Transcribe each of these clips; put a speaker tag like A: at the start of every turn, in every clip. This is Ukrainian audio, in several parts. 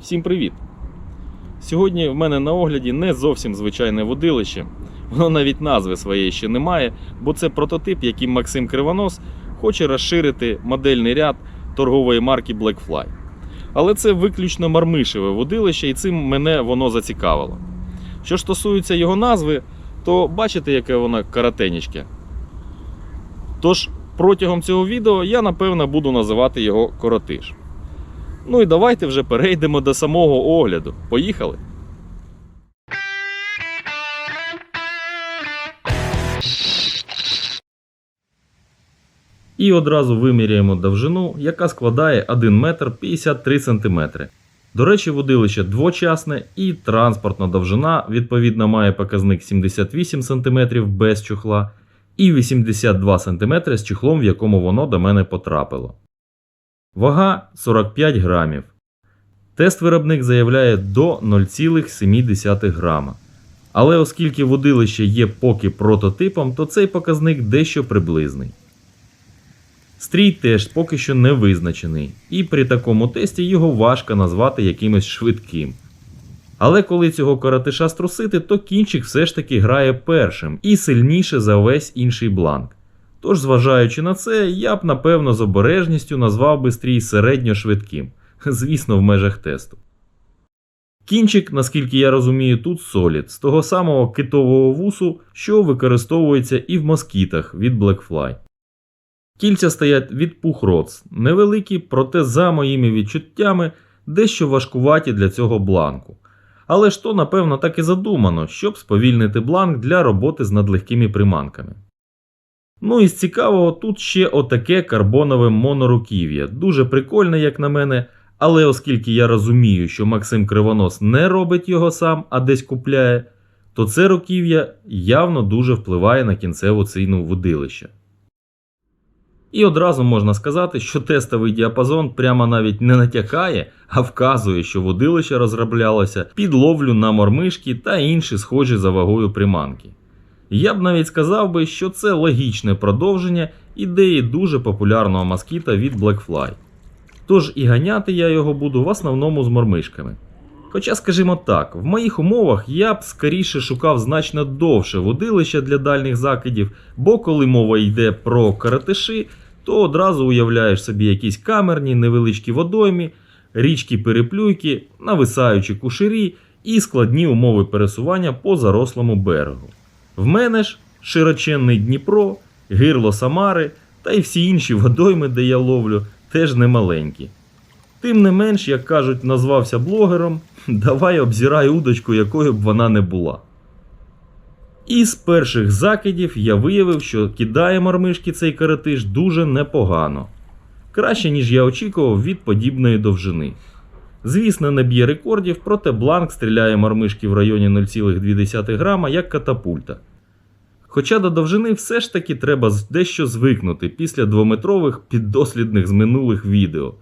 A: Всім привіт! Сьогодні в мене на огляді не зовсім звичайне водилище. Воно навіть назви своєї ще не має, бо це прототип, яким Максим Кривонос хоче розширити модельний ряд торгової марки Blackfly. Але це виключно мармишеве водилище, і цим мене воно зацікавило. Що ж стосується його назви, то бачите, яке воно коротенечке. Тож протягом цього відео я напевно буду називати його коротиш. Ну і давайте вже перейдемо до самого огляду. Поїхали! І одразу виміряємо довжину, яка складає 1 метр 53 см. До речі, водилище двочасне і транспортна довжина відповідно має показник 78 см без чохла і 82 см з чохлом, в якому воно до мене потрапило. Вага 45 грамів. Тест виробник заявляє до 0,7 грама. Але оскільки водилище є поки прототипом, то цей показник дещо приблизний. Стрій теж поки що не визначений, і при такому тесті його важко назвати якимось швидким. Але коли цього коротиша струсити, то кінчик все ж таки грає першим і сильніше за весь інший бланк. Тож, зважаючи на це, я б напевно з обережністю назвав би стрій середньо-швидким, звісно, в межах тесту. Кінчик, наскільки я розумію, тут солід з того самого китового вусу, що використовується і в москітах від Blackfly. Кільця стоять від пухроц, невеликі, проте за моїми відчуттями дещо важкуваті для цього бланку. Але ж то, напевно, так і задумано, щоб сповільнити бланк для роботи з надлегкими приманками. Ну і з цікавого тут ще отаке карбонове моноруків'я. Дуже прикольне, як на мене, але оскільки я розумію, що Максим Кривонос не робить його сам, а десь купляє, то це руків'я явно дуже впливає на кінцеву ціну водилища. І одразу можна сказати, що тестовий діапазон прямо навіть не натякає, а вказує, що водилище розроблялося під ловлю на мормишки та інші схожі за вагою приманки. Я б навіть сказав би, що це логічне продовження ідеї дуже популярного москіта від Blackfly. Тож і ганяти я його буду в основному з мормишками. Хоча, скажімо так, в моїх умовах я б скоріше шукав значно довше водилища для дальніх закидів, бо коли мова йде про каратиші, то одразу уявляєш собі якісь камерні, невеличкі водоймі, річки переплюйки, нависаючі кушері і складні умови пересування по зарослому берегу. В мене ж широченний Дніпро, гирло Самари та й всі інші водойми, де я ловлю, теж немаленькі. Тим не менш, як кажуть, назвався блогером, давай обзирай удочку, якою б вона не була. І з перших закидів я виявив, що кидає мормишки цей каратиш дуже непогано. Краще, ніж я очікував від подібної довжини. Звісно, не б'є рекордів, проте бланк стріляє мормишки в районі 0,2 грама як катапульта. Хоча до довжини все ж таки треба дещо звикнути після двометрових піддослідних з минулих відео.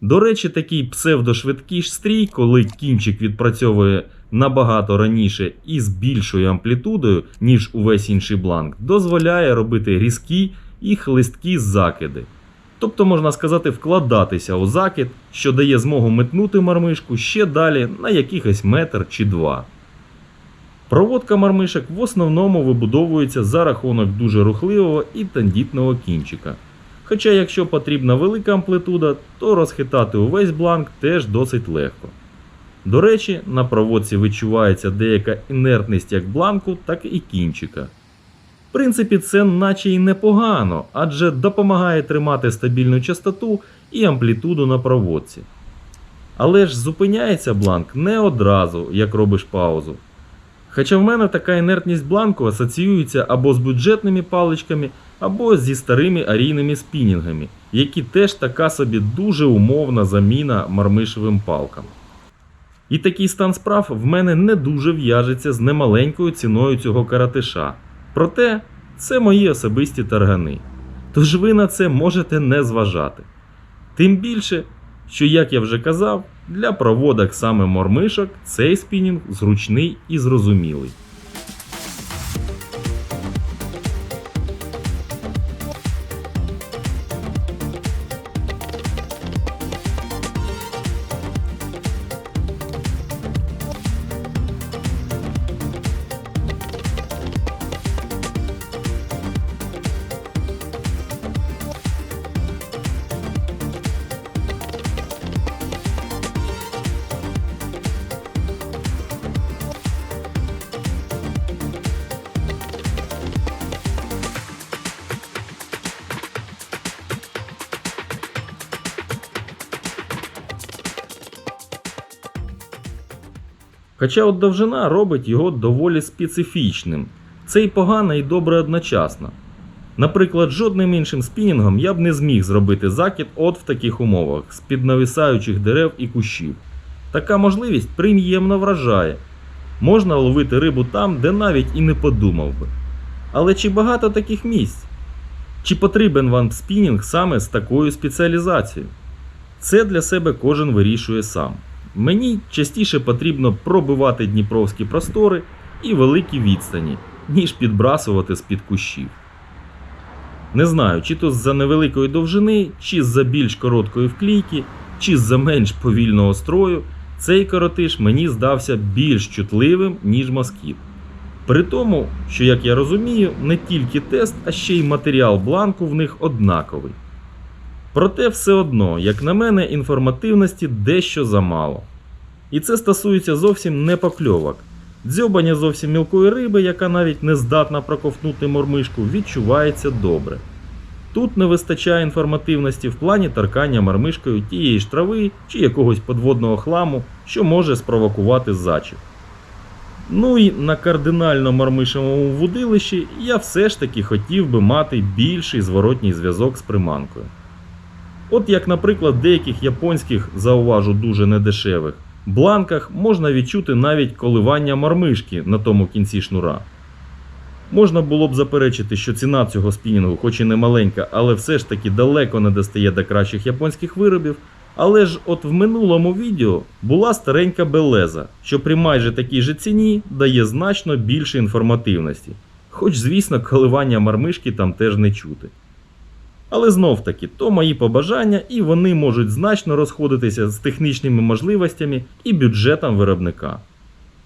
A: До речі, такий псевдошвидкий стрій, коли кінчик відпрацьовує набагато раніше і з більшою амплітудою, ніж увесь інший бланк, дозволяє робити різкі і хлисткі закиди. Тобто, можна сказати, вкладатися у закид, що дає змогу метнути мармишку ще далі на якихось метр чи два. Проводка мармишок в основному вибудовується за рахунок дуже рухливого і тендітного кінчика. Хоча, якщо потрібна велика амплитуда, то розхитати увесь бланк теж досить легко. До речі, на проводці відчувається деяка інертність як бланку, так і кінчика. В принципі, це наче й непогано, адже допомагає тримати стабільну частоту і амплітуду на проводці. Але ж зупиняється бланк не одразу, як робиш паузу. Хоча в мене така інертність бланку асоціюється або з бюджетними паличками, або зі старими арійними спінінгами, які теж така собі дуже умовна заміна мармишевим палкам. І такий стан справ в мене не дуже в'яжеться з немаленькою ціною цього каратиша. Проте це мої особисті таргани. Тож ви на це можете не зважати. Тим більше, що, як я вже казав, для проводок саме мормишок цей спінінг зручний і зрозумілий. Хоча от довжина робить його доволі специфічним. Це і погано, і добре одночасно. Наприклад, жодним іншим спінінгом я б не зміг зробити закид от в таких умовах, з-під нависаючих дерев і кущів. Така можливість приємно вражає. Можна ловити рибу там, де навіть і не подумав би. Але чи багато таких місць? Чи потрібен вам спінінг саме з такою спеціалізацією? Це для себе кожен вирішує сам. Мені частіше потрібно пробивати дніпровські простори і великі відстані, ніж підбрасувати з-під кущів. Не знаю, чи то з-за невеликої довжини, чи з-за більш короткої вклійки, чи з-за менш повільного строю, цей коротиш мені здався більш чутливим, ніж москіт. При тому, що, як я розумію, не тільки тест, а ще й матеріал бланку в них однаковий. Проте все одно, як на мене, інформативності дещо замало. І це стосується зовсім не покльовок. Дзьобання зовсім мілкої риби, яка навіть не здатна проковтнути мормишку, відчувається добре. Тут не вистачає інформативності в плані торкання мармишкою тієї ж трави чи якогось подводного хламу, що може спровокувати зачіп. Ну і на кардинально мармишевому вудилищі я все ж таки хотів би мати більший зворотній зв'язок з приманкою. От як, наприклад, деяких японських, зауважу, дуже недешевих, бланках можна відчути навіть коливання мармишки на тому кінці шнура. Можна було б заперечити, що ціна цього спінінгу, хоч і не маленька, але все ж таки далеко не достає до кращих японських виробів. Але ж от в минулому відео була старенька Белеза, що при майже такій же ціні дає значно більше інформативності. Хоч, звісно, коливання мармишки там теж не чути. Але знов таки, то мої побажання, і вони можуть значно розходитися з технічними можливостями і бюджетом виробника.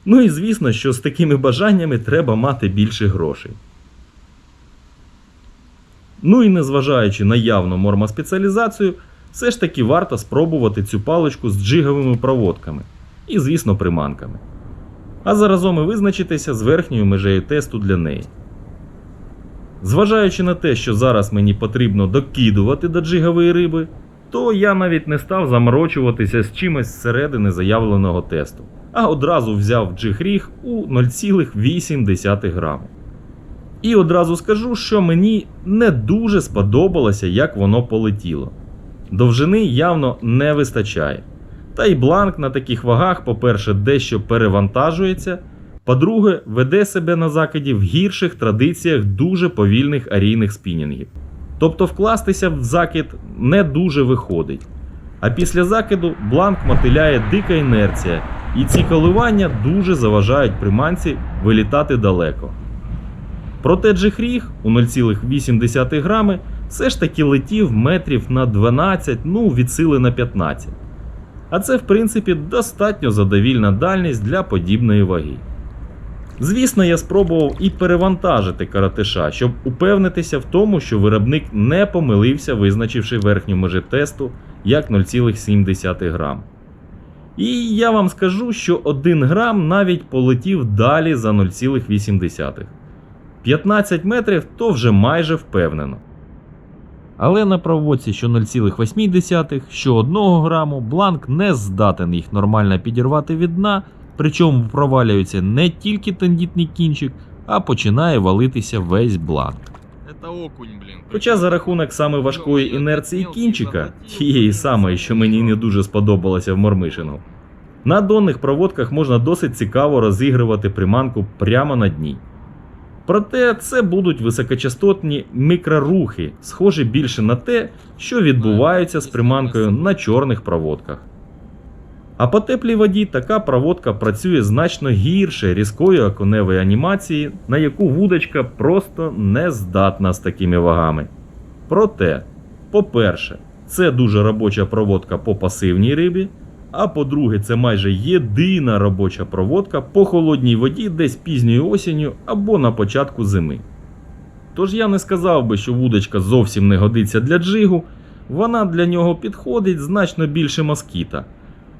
A: Ну і звісно, що з такими бажаннями треба мати більше грошей. Ну і незважаючи на явну мормоспеціалізацію, все ж таки варто спробувати цю паличку з джиговими проводками і, звісно, приманками. А заразом і визначитися з верхньою межею тесту для неї. Зважаючи на те, що зараз мені потрібно докидувати до джигової риби, то я навіть не став заморочуватися з чимось зсередини заявленого тесту, а одразу взяв джиг-ріг у 0,8 граму. І одразу скажу, що мені не дуже сподобалося, як воно полетіло. Довжини явно не вистачає. Та й бланк на таких вагах, по-перше, дещо перевантажується. По-друге, веде себе на закиді в гірших традиціях дуже повільних арійних спінінгів. Тобто вкластися в закид не дуже виходить. А після закиду бланк мотиляє дика інерція, і ці коливання дуже заважають приманці вилітати далеко. Проте джихріг у 0,8 грами все ж таки летів метрів на 12, ну від сили на 15. А це, в принципі, достатньо задовільна дальність для подібної ваги. Звісно, я спробував і перевантажити каратиша, щоб упевнитися в тому, що виробник не помилився, визначивши верхню межі тесту як 0,7 грам. І я вам скажу, що 1 грам навіть полетів далі за 0,8. 15 метрів то вже майже впевнено. Але на проводці що 0,8, що 1 граму бланк не здатен їх нормально підірвати від дна, причому провалюється не тільки тендітний кінчик, а починає валитися весь бланк. Хоча за рахунок саме важкої інерції кінчика, тієї самої, що мені не дуже сподобалося в мормишингу, на донних проводках можна досить цікаво розігрувати приманку прямо на дні. Проте це будуть високочастотні мікрорухи, схожі більше на те, що відбуваються з приманкою на чорних проводках. А по теплій воді така проводка працює значно гірше різкої оконевої анімації, на яку вудочка просто не здатна з такими вагами. Проте, по-перше, це дуже робоча проводка по пасивній рибі. А по-друге, це майже єдина робоча проводка по холодній воді десь пізньою осінню або на початку зими. Тож я не сказав би, що вудочка зовсім не годиться для джигу, вона для нього підходить значно більше москіта.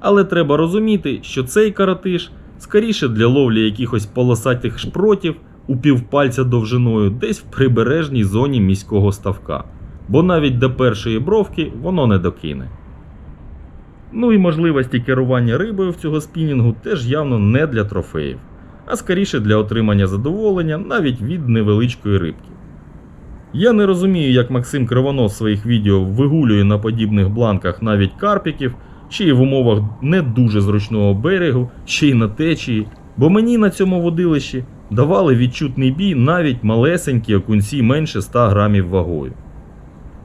A: Але треба розуміти, що цей каратиш скоріше для ловлі якихось полосатих шпротів у півпальця довжиною десь в прибережній зоні міського ставка, бо навіть до першої бровки воно не докине. Ну і можливості керування рибою в цього спінінгу теж явно не для трофеїв, а скоріше для отримання задоволення навіть від невеличкої рибки. Я не розумію, як Максим Кривонос своїх відео вигулює на подібних бланках навіть карпіків, й в умовах не дуже зручного берегу, ще й на течії, бо мені на цьому водилищі давали відчутний бій навіть малесенькі окунці менше 100 грамів вагою.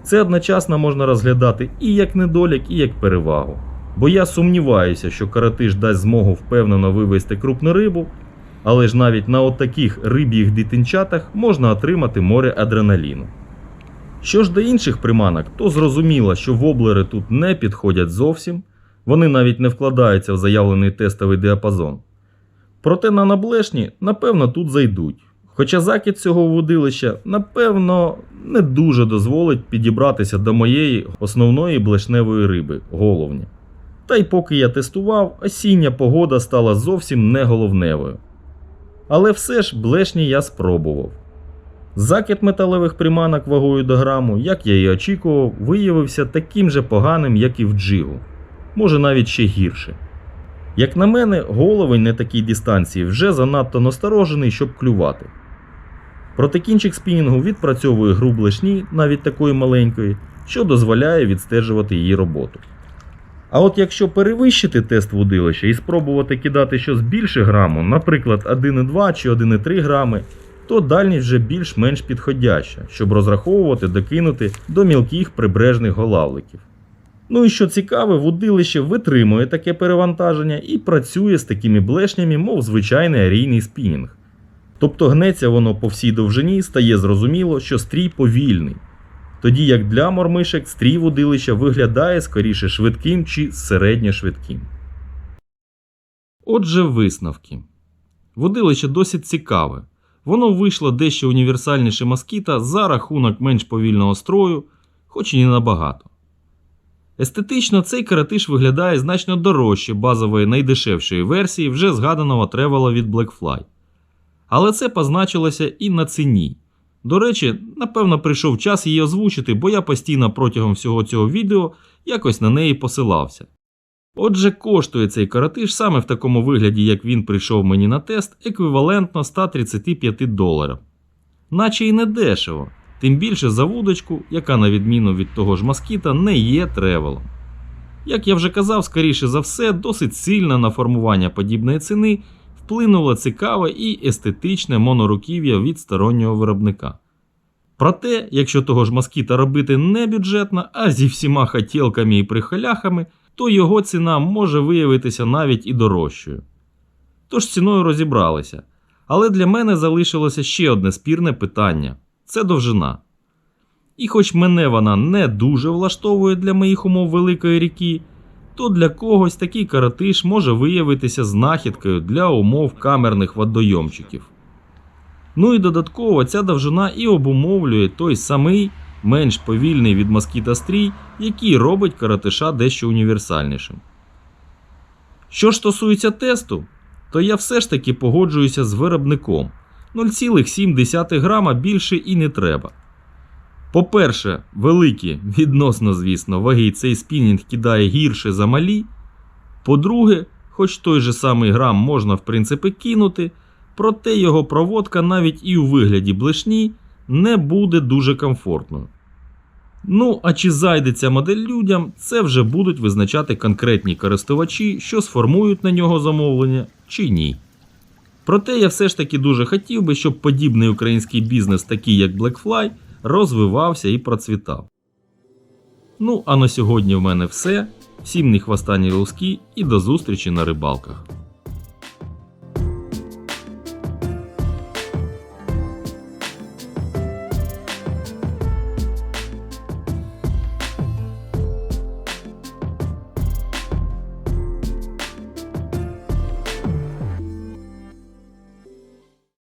A: Це одночасно можна розглядати і як недолік, і як перевагу. Бо я сумніваюся, що каратиш дасть змогу впевнено вивести крупну рибу, але ж навіть на отаких риб'їх дитинчатах можна отримати море адреналіну. Що ж до інших приманок, то зрозуміло, що воблери тут не підходять зовсім, вони навіть не вкладаються в заявлений тестовий діапазон. Проте на наблешні, напевно, тут зайдуть. Хоча закид цього водилища, напевно, не дуже дозволить підібратися до моєї основної блешневої риби головні. Та й поки я тестував, осіння погода стала зовсім не головневою. Але все ж блешні я спробував. Закид металевих приманок вагою до граму, як я і очікував, виявився таким же поганим, як і в джигу, може навіть ще гірше. Як на мене, головень на такій дистанції вже занадто насторожений, щоб клювати. Проте кінчик спінінгу відпрацьовує гру блешні, навіть такої маленької, що дозволяє відстежувати її роботу. А от якщо перевищити тест водилища і спробувати кидати щось більше граму, наприклад 1,2 чи 1,3 грами, то дальність вже більш-менш підходяща, щоб розраховувати докинути до мілких прибережних голавликів. Ну і що цікаве, водилище витримує таке перевантаження і працює з такими блешнями, мов звичайний арійний спінінг. Тобто гнеться воно по всій довжині, стає зрозуміло, що стрій повільний. Тоді як для мормишек стрій водилища виглядає скоріше швидким чи середньошвидким. Отже, висновки. Водилище досить цікаве. Воно вийшло дещо універсальніше москіта за рахунок менш повільного строю, хоч і не набагато. Естетично цей каратиш виглядає значно дорожче базової найдешевшої версії вже згаданого тревела від Blackfly. Але це позначилося і на ціні. До речі, напевно, прийшов час її озвучити, бо я постійно протягом всього цього відео якось на неї посилався. Отже, коштує цей каратиш саме в такому вигляді, як він прийшов мені на тест, еквівалентно 135 доларів. Наче й не дешево, тим більше за вудочку, яка, на відміну від того ж москіта, не є тревелом. Як я вже казав, скоріше за все, досить сильно на формування подібної ціни вплинуло цікаве і естетичне моноруків'я від стороннього виробника. Проте, якщо того ж москіта робити не бюджетно, а зі всіма хотілками і прихиляхами, то його ціна може виявитися навіть і дорожчою. Тож ціною розібралися. Але для мене залишилося ще одне спірне питання це довжина. І хоч мене вона не дуже влаштовує для моїх умов великої ріки, то для когось такий каратиш може виявитися знахідкою для умов камерних водойомчиків. Ну і додатково ця довжина і обумовлює той самий менш повільний від москіта стрій, який робить каратиша дещо універсальнішим. Що ж стосується тесту, то я все ж таки погоджуюся з виробником 0,7 грама більше і не треба. По-перше, великі, відносно, звісно, ваги цей спінінг кидає гірше за малі. По-друге, хоч той же самий грам можна в принципі кинути, проте його проводка навіть і у вигляді блешні не буде дуже комфортною. Ну, а чи зайде ця модель людям, це вже будуть визначати конкретні користувачі, що сформують на нього замовлення чи ні. Проте я все ж таки дуже хотів би, щоб подібний український бізнес, такий як Blackfly, розвивався і процвітав. Ну, а на сьогодні в мене все. Всім не луски і до зустрічі на рибалках.